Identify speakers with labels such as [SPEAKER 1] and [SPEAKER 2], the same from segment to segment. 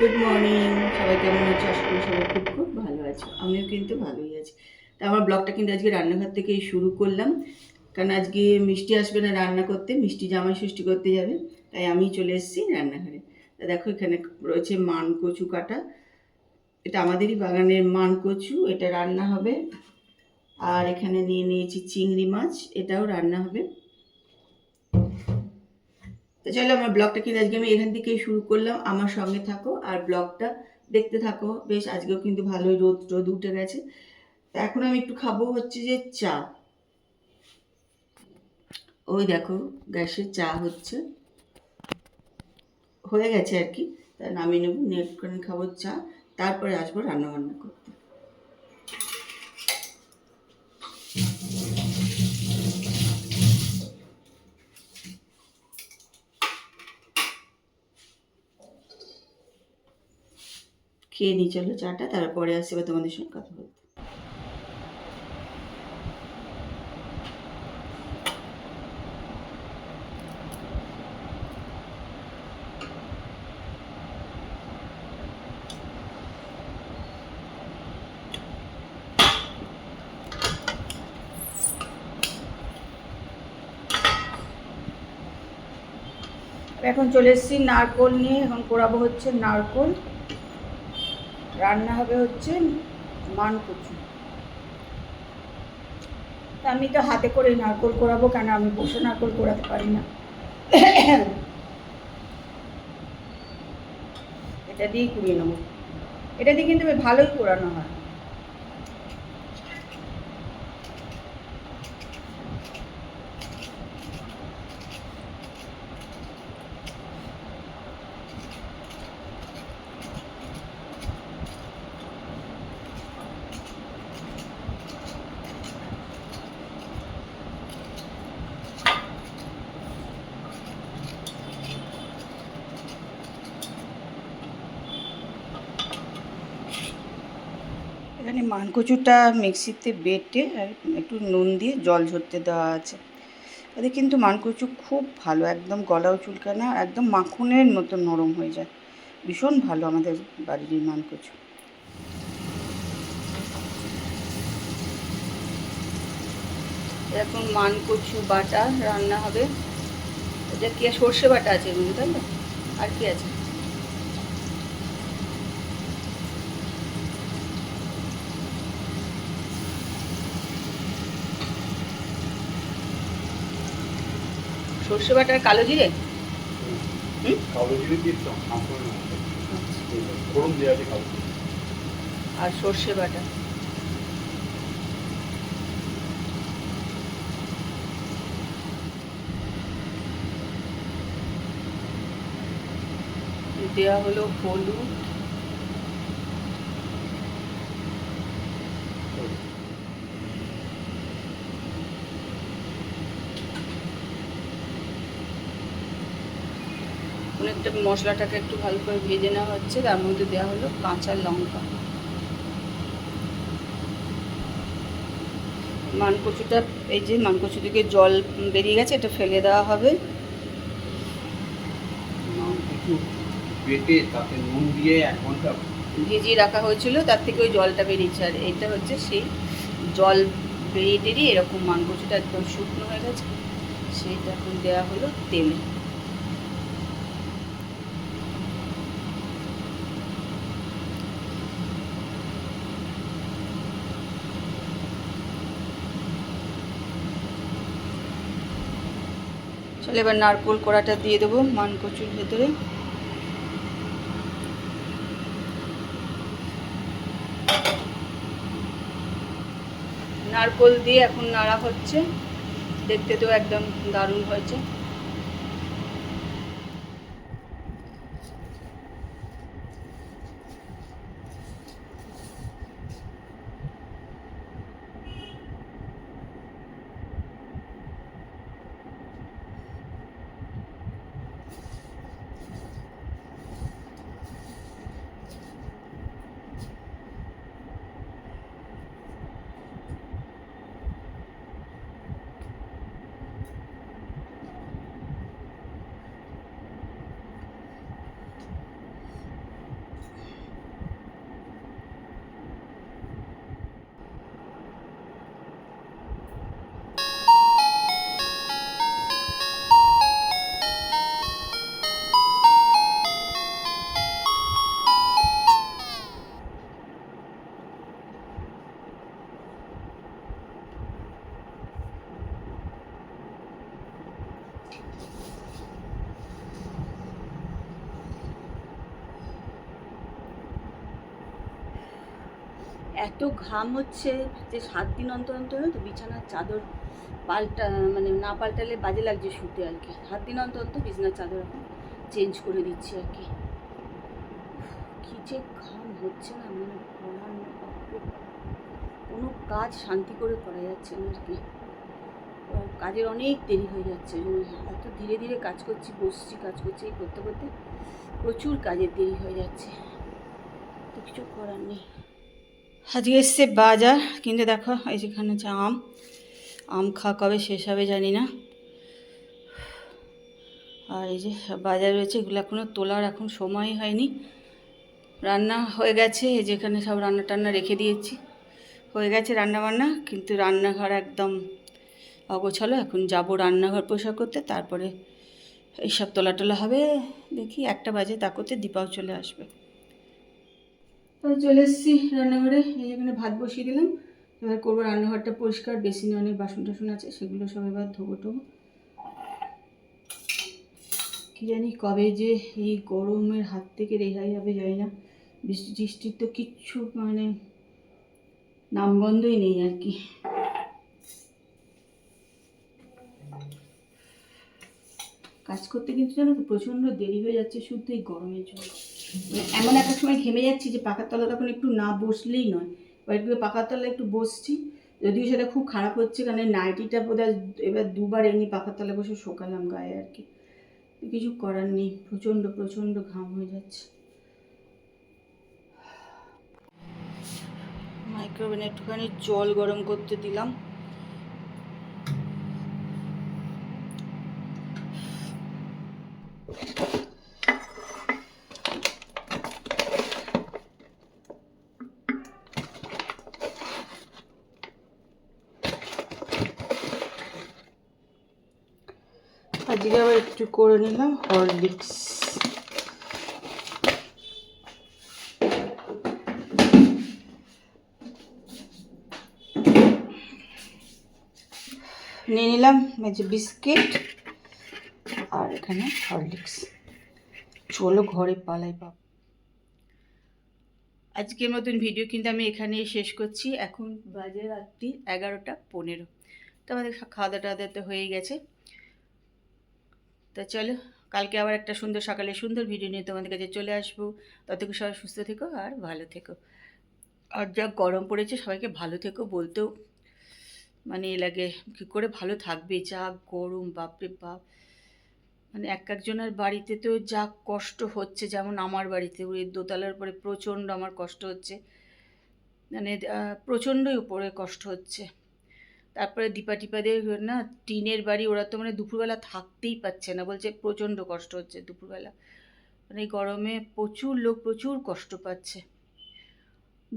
[SPEAKER 1] Good morning সবাই কেমন আছে? আশা করি সবাই খুব খুব ভালো আছো। আমিও কিন্তু ভালোই আছি। তা আমার ব্লগটা কিন্তু আজকে রান্নাঘর থেকেই শুরু করলাম। কারণ আজকে মিষ্টি আসবে না রান্না করতে, মিষ্টি জামাই সৃষ্টি করতে যাবে। তাই আমি চলে এসেছি রান্নাঘরে। তা দেখো, এখানে রয়েছে মান কচু কাটা। এটা আমাদেরই বাগানের মান কচু এটা রান্না হবে। আর এখানে নিয়ে নিয়েছি চিংড়ি মাছ, এটাও রান্না হবে। তো চলো আমার ব্লগটা কিন্তু আজকে আমি এখান থেকেই শুরু করলাম। আমার সঙ্গে থাকো আর ব্লগটা দেখতে থাকো। বেশ, আজকেও কিন্তু ভালোই রোদ রোদ উঠে গেছে। তা এখন আমি একটু খাব হচ্ছে যে চা। ওই দেখো, গ্যাসে চা হচ্ছে। হয়ে গেছে আর কি। তা নামিয়ে নেব নেট করে খাব চা। তারপরে আসব রান্না বান্না করতে খেয়ে নিই চলো চাটা, তারপরে আসছে এবার তোমাদের সঙ্গে কথা বলতে। এখন চলে এসেছি নারকোল নিয়ে, এখন কোরাবো হচ্ছে নারকোল। রান্না হবে হচ্ছে মান কচু। আমি তো হাতে করে নারকোল করাবো কেন? আমি বসে নারকোল করাতে পারি না। এটা দিয়েই কুড়িয়ে নেব। এটা দিয়ে কিন্তু ভালোই কোরানো হয়। এখানে মানকচুটা মিক্সিতে বেটে একটু নুন দিয়ে জল ঝরতে দেওয়া আছে। এতে কিন্তু মানকচু খুব ভালো, একদম গলাও চুলকায় না, একদম মাখনের মতো নরম হয়ে যায়। ভীষণ ভালো আমাদের বাড়ির মানকচু। এখন মানকচু বাটা রান্না হবে। এটা কি সর্ষে বাটা আছে তাই তো আর কি আছে? সর্ষে বাটা আর কালো জিরে। আর সর্ষে বাটা দেওয়া হলো হলুদ। অনেকটা মশলাটাকে একটু ভালো করে ভেজে নেওয়া হচ্ছে। তার মধ্যে দেওয়া হলো কাঁচা লঙ্কা। মানকচুটা এই যে মানকচু থেকে জল বেরিয়ে গেছে এটা ফেলে দেওয়া হবে। ভিজিয়ে রাখা হয়েছিল তার থেকে ওই জলটা বেরিয়েছে। আর এটা হচ্ছে সেই জল বেরিয়ে টেরিয়ে এরকম মানকচুটা একদম শুকনো হয়ে গেছে। সেইটা এখন দেওয়া হলো তেলে। চলো এবার নারকোল কড়াটা দিয়ে দেবো মানকচুর ভেতরে। নারকোল দিয়ে এখন নাড়া হচ্ছে। দেখতে তো একদম দারুণ হয়েছে। এত ঘাম হচ্ছে যে সাত দিন অন্তর অন্তর তো বিছানার চাদর পাল্টা মানে না পাল্টালে বাজে লাগছে শুতে আর কি। সাত দিন অন্তর অন্তর বিছানার চাদর এখন চেঞ্জ করে দিচ্ছি আর কি। যে ঘাম হচ্ছে না মানে কোনো কাজ শান্তি করে করা যাচ্ছে না আর কি। কাজের অনেক দেরি হয়ে যাচ্ছে। এত ধীরে ধীরে কাজ করছি, বসছি, কাজ করছি করতে করতে প্রচুর কাজের দেরি হয়ে যাচ্ছে। তো কিছু করার নেই। আজকে এসছে বাজার, কিন্তু দেখো এই যেখানে হচ্ছে আম। আম খাওয়া কবে শেষ হবে জানি না। আর এই যে বাজার রয়েছে, এগুলো এখনও তোলার এখন সময় হয়নি। রান্না হয়ে গেছে, এই যেখানে সব রান্না টান্না রেখে দিয়েছি। হয়ে গেছে রান্না বান্না কিন্তু রান্নাঘর একদম অগোছালো, এখন যাব রান্নাঘর পরিষ্কার করতে, তারপরে এইসব তোলা টোলা হবে, দেখি একটা বাজে তা করতে দীপাও চলে আসবে। চলে এসেছি রান্নাঘরে, এই এখানে ভাত বসিয়ে দিলাম। এবার করব রান্নাঘরটা পরিষ্কার, বেসিনে অনেক বাসন টাসন আছে, সেগুলো সব এবার ধোবো টোবো। কি জানি কবে যে এই গরমের হাত থেকে রেহাই হবে জানি না। বৃষ্টি টিষ্টির তো কিচ্ছু মানে নামগন্ধই নেই আর কি। কাজ করতে কিন্তু জানো তো প্রচণ্ড দেরি হয়ে যাচ্ছে শুধু এই গরমের জন্য। মানে এমন একটা সময় ঘেমে যাচ্ছি যে পাখার তলা তখন একটু না বসলেই নয়। একটু পাখার তলায় একটু বসছি, যদিও সেটা খুব খারাপ হচ্ছে কারণ নাইটিটা বোধ এবার দুবার এমনি পাখার তলায় বসে শোকালাম গায়ে আর কি। কিছু করার নেই, প্রচণ্ড প্রচণ্ড ঘাম হয়ে যাচ্ছে। মাইক্রোওভেনে একটুখানি জল গরম করতে দিলাম। আজকে আবার একটু করে নিলাম হরলিক্স। নিয়ে নিলাম এই যে বিস্কিট। আর এখানে হরলিক্স। চলো ঘরে পালাই পাব আজকের মতন ভিডিও কিন্তু আমি এখানেই শেষ করছি। এখন বাজে রাত্রি এগারোটা পনেরো। তো আমাদের খাওয়া দাওয়া টাওয়া তো হয়ে গেছে। তো চলো, কালকে আবার একটা সুন্দর সকালে সুন্দর ভিডিও নিয়ে তোমাদের কাছে চলে আসব। ততক্ষণ সবাই সুস্থ থেকো আর ভালো থেকো। আর যা গরম পড়েছে, সবাইকে ভালো থেকো বলতেও মানে লাগে। কী করে ভালো থাকবে? যা গরম, বাপরে বাপ। মানে এক একজনের বাড়িতে তো যা কষ্ট হচ্ছে, যেমন আমার বাড়িতে ওই দোতলার উপরে প্রচণ্ড আমার কষ্ট হচ্ছে। মানে প্রচণ্ডই উপরে কষ্ট হচ্ছে। তারপরে দীপা টিপাদের না টিনের বাড়ি, ওরা তো মানে দুপুরবেলা থাকতেই পাচ্ছে না, বলছে প্রচণ্ড কষ্ট হচ্ছে দুপুরবেলা। মানে গরমে প্রচুর লোক প্রচুর কষ্ট পাচ্ছে।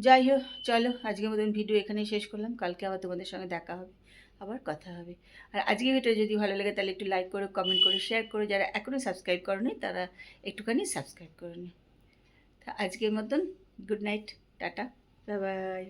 [SPEAKER 1] যাই হোক, চলো, আজকের মতন ভিডিও এখানেই শেষ করলাম। কালকে আবার তোমাদের সঙ্গে দেখা হবে, আবার কথা হবে। আর আজকে ভিডিও যদি ভালো লাগে, তাহলে একটু লাইক করো কমেন্ট করো শেয়ার করো। যারা এখনও সাবস্ক্রাইব করোনি, তারা একটুখানি সাবস্ক্রাইব করে নি তা আজকের মতন good night tata bye bye